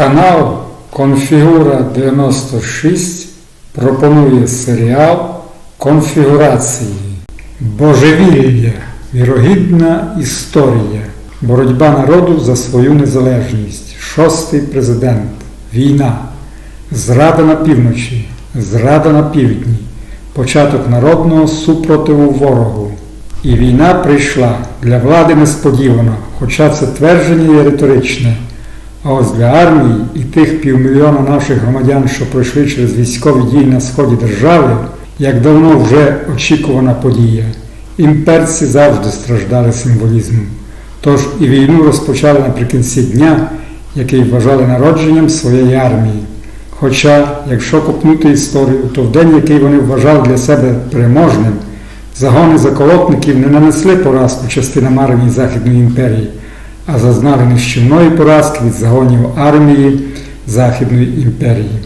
Канал Конфігура 96 пропонує серіал Конфігурації. Божевілля. Вірогідна історія. Боротьба народу за свою незалежність. Шостий президент. Війна. Зрада на півночі. Зрада на півдні. Початок народного супротиву ворогу. І війна прийшла для влади несподівано, хоча це твердження є риторичне. А ось для армії і тих півмільйона наших громадян, що пройшли через військові дії на сході держави, як давно вже очікувана подія. Імперці завжди страждали символізмом. Тож і війну розпочали наприкінці дня, який вважали народженням своєї армії. Хоча, якщо копнути історію, то в день, який вони вважали для себе переможним, загони заколотників не нанесли поразку частинам армії Західної імперії а зазнали нищівної поразки від загонів армії Західної імперії.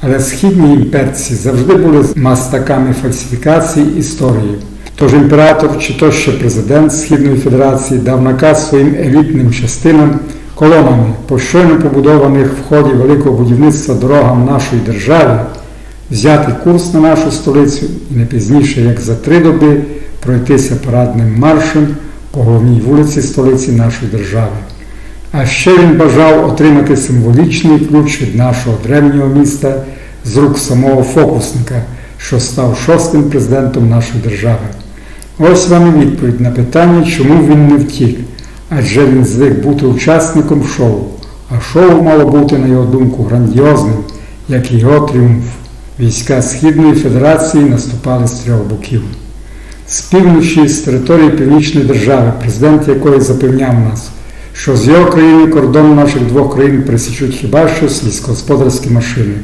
Але східні імперці завжди були мастаками фальсифікації історії. Тож імператор чи то ще президент Східної Федерації дав наказ своїм елітним частинам колонами по щойно побудованих в ході великого будівництва дорогам нашої держави взяти курс на нашу столицю і не пізніше, як за три доби пройтися парадним маршем по головній вулиці столиці нашої держави. А ще він бажав отримати символічний ключ від нашого древнього міста з рук самого фокусника, що став шостим президентом нашої держави. Ось вам і відповідь на питання, чому він не втік, адже він звик бути учасником шоу, а шоу мало бути, на його думку, грандіозним, як і його тріумф. Війська Східної Федерації наступали з трьох боків з півночі, з території Північної держави, президент якої запевняв нас, що з його країни кордон наших двох країн пересічуть хіба що сільськогосподарські машини.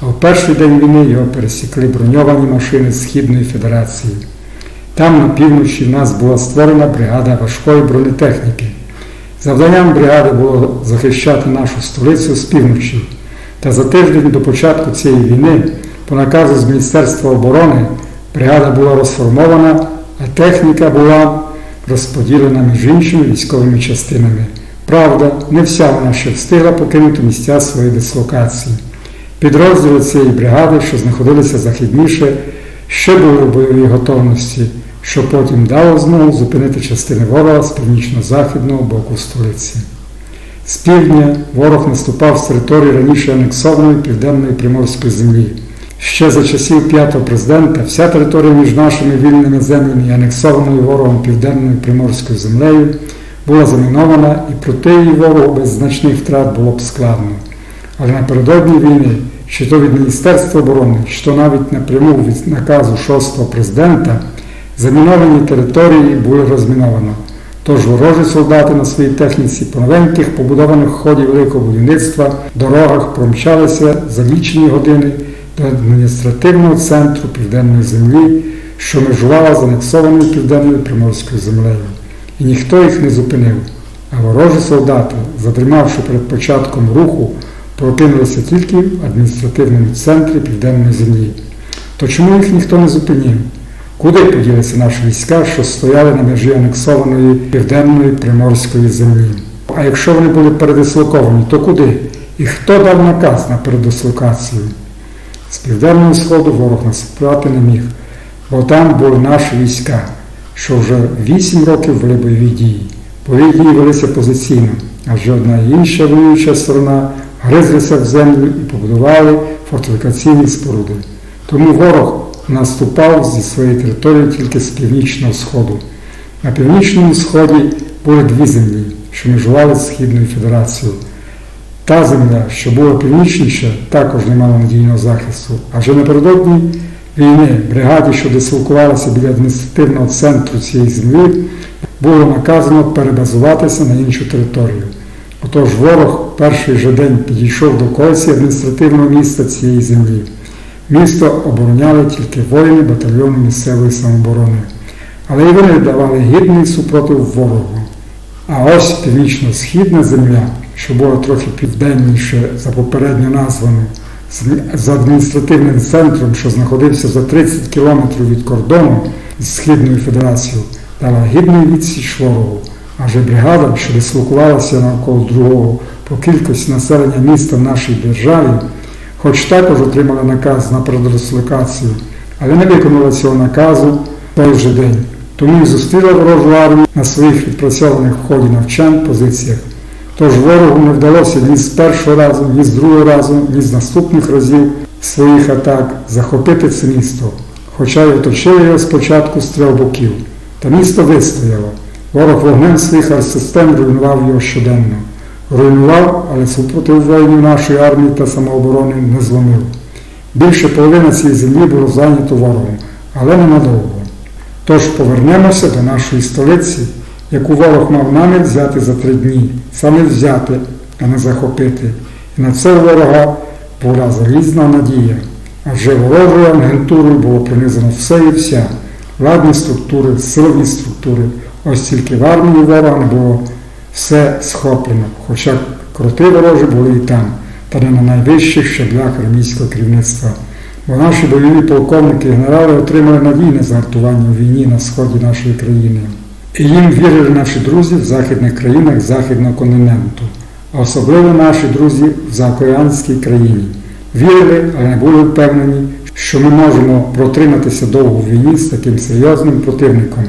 А в перший день війни його пересікли броньовані машини Східної Федерації. Там на півночі в нас була створена бригада важкої бронетехніки. Завданням бригади було захищати нашу столицю з півночі. Та за тиждень до початку цієї війни, по наказу з Міністерства оборони, Бригада була розформована, а техніка була розподілена між іншими військовими частинами. Правда, не вся вона ще встигла покинути місця своєї дислокації. Підрозділи цієї бригади, що знаходилися західніше, ще були в бойовій готовності, що потім дало змогу зупинити частини ворога з північно-західного боку столиці. З півдня ворог наступав з території раніше анексованої південної приморської землі. Ще за часів п'ятого президента вся територія між нашими вільними землями і анексованою ворогом Південною Приморською землею була замінована і проти її ворогу без значних втрат було б складно. Але напередодні війни, чи то від Міністерства оборони, чи то навіть напряму від наказу шостого президента, заміновані території були розміновано. Тож ворожі солдати на своїй техніці по новеньких побудованих в ході великого будівництва дорогах промчалися за лічені години до адміністративного центру Південної землі, що межувала з анексованою Південною Приморською землею. І ніхто їх не зупинив. А ворожі солдати, задрімавши перед початком руху, прокинулися тільки в адміністративному центрі Південної землі. То чому їх ніхто не зупинив? Куди поділися наші війська, що стояли на межі анексованої Південної Приморської землі? А якщо вони були передислоковані, то куди? І хто дав наказ на передислокацію? З південного сходу ворог наступати не міг, бо там були наші війська, що вже вісім років вели бойові дії. Бойові дії велися позиційно, адже одна і інша воююча сторона гризлися в землю і побудували фортифікаційні споруди. Тому ворог наступав зі своєї території тільки з північного сходу. На північному сході були дві землі, що межували з Східною Федерацією. Та земля, що була північніша, також не мала надійного захисту. А вже напередодні війни бригаді, що дислокувалася біля адміністративного центру цієї землі, було наказано перебазуватися на іншу територію. Отож ворог перший же день підійшов до колесі адміністративного міста цієї землі. Місто обороняли тільки воїни батальйону місцевої самооборони. Але і вони давали гідний супротив ворогу. А ось північно-східна земля що було трохи південніше за попередньо названу, з адміністративним центром, що знаходився за 30 кілометрів від кордону з Східною Федерацією, дала гідний відсіч ворогу. Адже бригада, що дислокувалася навколо другого по кількості населення міста в нашій державі, хоч також отримала наказ на передислокацію, але не виконала цього наказу той же день. Тому і зустріла ворожу армію на своїх відпрацьованих в ході навчань позиціях. Тож ворогу не вдалося ні з першого разу, ні з другого разу, ні з наступних разів своїх атак захопити це місто, хоча й оточили його спочатку з трьох боків. Та місто вистояло. Ворог вогнем своїх артсистем руйнував його щоденно. Руйнував, але супротив воїнів нашої армії та самооборони не зломив. Більше половини цієї землі було зайнято ворогом, але ненадовго. Тож повернемося до нашої столиці, яку ворог мав намір взяти за три дні, саме взяти, а не захопити. І на це ворога була залізна надія. Адже ворожою агентурою було принизано все і вся, владні структури, силові структури. Ось тільки в армії ворога було все схоплено, хоча крути ворожі були і там, та не на найвищих щаблях армійського керівництва. Бо наші бойові полковники і генерали отримали надійне загартування у війні на сході нашої країни. І їм вірили наші друзі в західних країнах Західного континенту, а особливо наші друзі в заокеанській країні. Вірили, але не були впевнені, що ми можемо протриматися довго в війні з таким серйозним противником,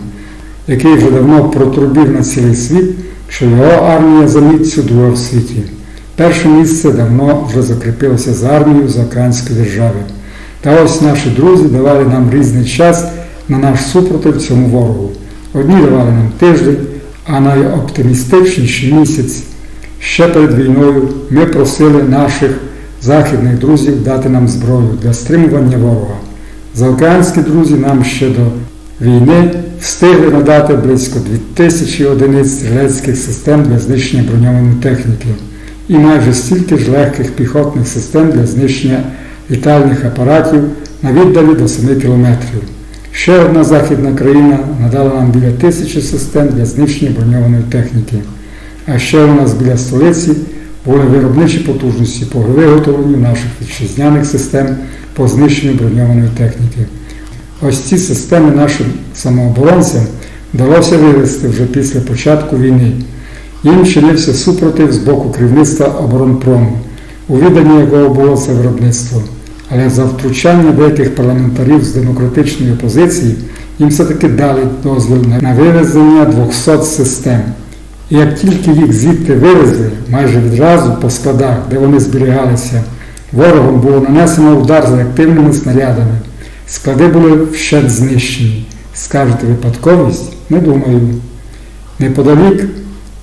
який вже давно протрубив на цілий світ, що його армія за місцю друга в світі. Перше місце давно вже закріпилося за армією заокеанської держави. Та ось наші друзі давали нам різний час на наш супротив цьому ворогу. Одні давали нам тиждень, а найоптимістичніший місяць ще перед війною ми просили наших західних друзів дати нам зброю для стримування ворога. Заокеанські друзі нам ще до війни встигли надати близько 2000 одиниць стрілецьких систем для знищення броньованої техніки і майже стільки ж легких піхотних систем для знищення літальних апаратів на віддалі до 7 кілометрів. Ще одна західна країна надала нам біля тисячі систем для знищення броньованої техніки. А ще у нас біля столиці були виробничі потужності по виготовленню наших вітчизняних систем по знищенню броньованої техніки. Ось ці системи нашим самооборонцям вдалося вивести вже після початку війни. Їм чинився супротив з боку керівництва оборонпрому, у відданні якого було це виробництво. Але за втручання деяких парламентарів з демократичної опозиції їм все-таки дали дозвіл на вивезення 200 систем. І як тільки їх звідти вивезли, майже відразу по складах, де вони зберігалися, ворогом було нанесено удар з реактивними снарядами. Склади були вщент знищені. Скажете випадковість? Не думаю. Неподалік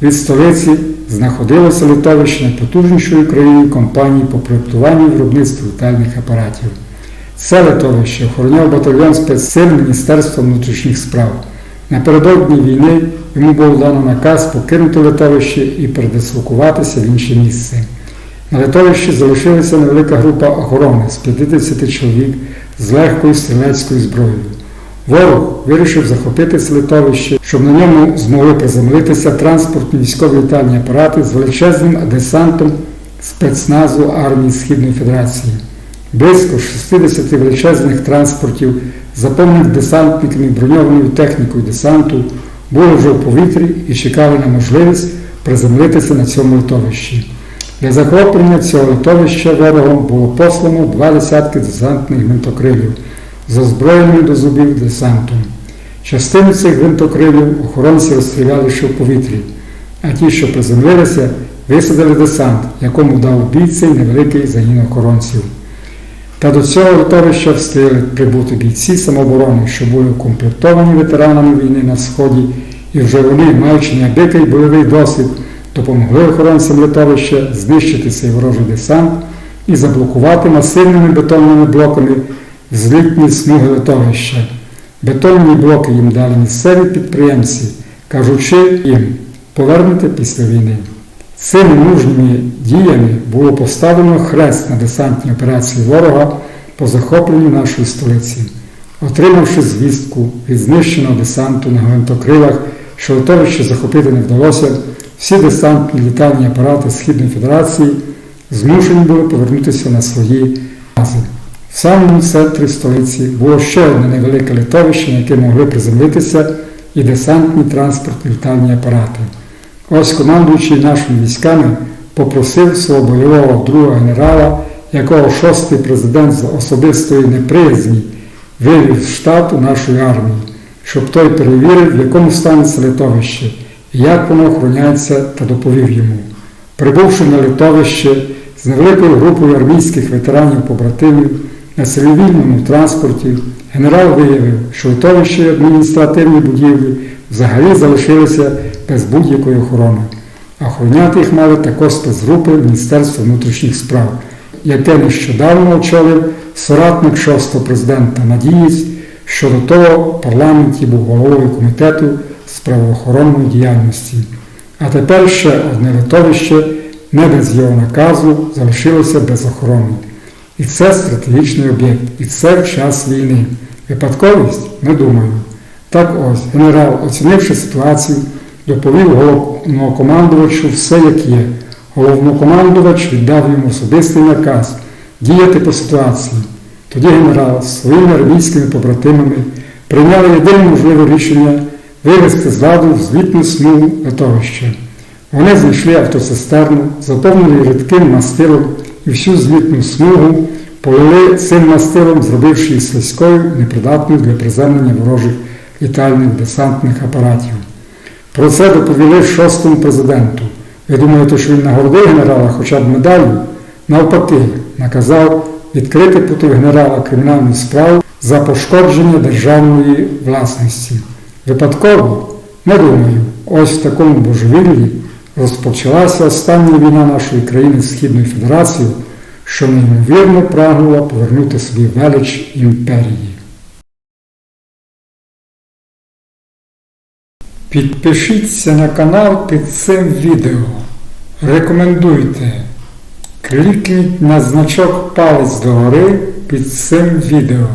від столиці знаходилося литовище найпотужнішої країни компанії по проєктуванню і виробництву літальних апаратів. Це литовище охороняв батальйон спецсил Міністерства внутрішніх справ. Напередодні війни йому було дано наказ покинути литовище і передислокуватися в інше місце. На литовищі залишилася невелика група охорони з 50 чоловік з легкою стрілецькою зброєю. Ворог вирішив захопити це литовище, щоб на ньому змогли приземлитися транспортні військові літальні апарати з величезним десантом спецназу армії Східної Федерації. Близько 60 величезних транспортів, заповнених десантниками броньованою технікою десанту, були вже в повітрі і чекали на можливість приземлитися на цьому литовищі. Для захоплення цього литовища ворогом було послано два десятки десантних гвинтокрилів з озброєними до зубів десантом. Частину цих гвинтокрилів охоронці розстріляли ще в повітрі, а ті, що приземлилися, висадили десант, якому дав бій цей невеликий загін охоронців. Та до цього литовища встигли прибути бійці самооборони, що були укомплектовані ветеранами війни на Сході, і вже вони, маючи неабиякий бойовий досвід, допомогли охоронцям литовища знищити цей ворожий десант і заблокувати масивними бетонними блоками злітні смуги литовища. Бетонні блоки їм дали місцеві підприємці, кажучи їм повернути після війни. Цими мужніми діями було поставлено хрест на десантній операції ворога по захопленню нашої столиці. Отримавши звістку від знищеного десанту на гвинтокрилах, що литовище захопити не вдалося, всі десантні літальні апарати Східної Федерації змушені були повернутися на свої бази. В самому центрі столиці було ще одне невелике литовище, на яке могли приземлитися і десантні транспортні літальні апарати. Ось командуючий нашими військами попросив свого бойового друга генерала, якого шостий президент з особистої неприязні вивів з штату нашої армії, щоб той перевірив, в якому стані це литовище і як воно охороняється та доповів йому. Прибувши на литовище з невеликою групою армійських ветеранів-побратимів на цивільному транспорті, генерал виявив, що литовище і адміністративні будівлі взагалі залишилися без будь-якої охорони. А Охороняти їх мали також спецгрупи Міністерства внутрішніх справ, яке нещодавно очолив соратник шостого президента Надієць, що до того в парламенті був головою комітету з правоохоронної діяльності. А тепер ще одне литовище не без його наказу залишилося без охорони. І це стратегічний об'єкт, і це в час війни. Випадковість? Не думаю. Так ось, генерал, оцінивши ситуацію, доповів головнокомандувачу все, як є. Головнокомандувач віддав йому особистий наказ діяти по ситуації. Тоді генерал з своїми армійськими побратимами прийняли єдине можливе рішення вивести з ладу звітну смугу литовища. Вони знайшли автоцистерну, заповнили рідким мастилом і всю звітну смугу полили цим мастилом, зробивши її слизькою, непридатною для приземлення ворожих літальних десантних апаратів. Про це доповіли шостому президенту. Ви думаєте, що він нагородив генерала хоча б медаллю? Навпаки, наказав відкрити проти генерала кримінальну справу за пошкодження державної власності. Випадково, не думаю, ось в такому божевіллі розпочалася остання війна нашої країни з Східною Федерацією, що неймовірно прагнула повернути собі велич імперії. Підпишіться на канал під цим відео. Рекомендуйте. Клікніть на значок палець догори під цим відео.